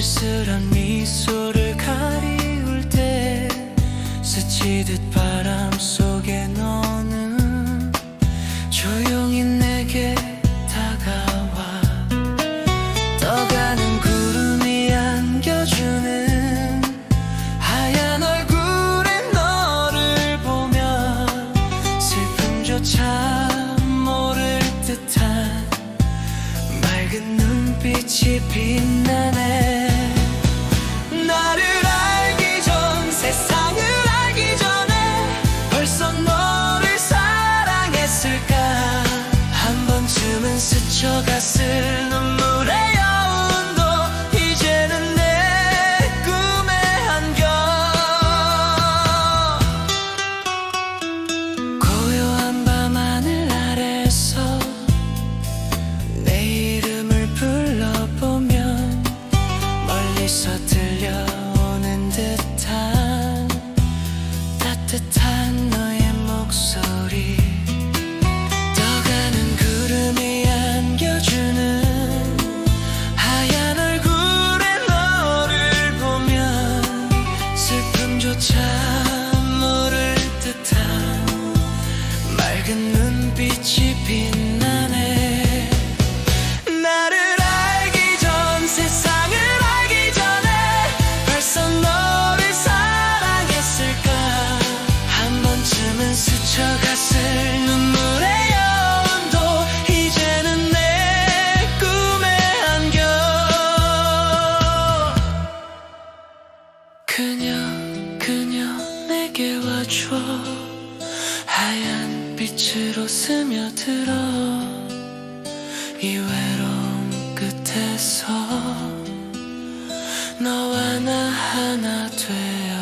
쓸쓸한 미소를 가리울 때 스치듯 바람 속에 너는 조용히 내게 다가와. 떠가는 구름이 안겨주는 하얀 얼굴에 너를 보며 슬픔조차 모를 듯한 맑은 눈빛이 빛나 조차 모를 듯한 맑은 눈빛이 빛나네. 나를 알기 전 세상을 알기 전에 벌써 너를 사랑했을까? 한 번쯤은 스쳐갔을 눈물의 여운도 이제는 내 꿈에 안겨 그녀 와줘 하얀 빛으로 스며들어. 이 외로움 끝에서 너와 나 하나 돼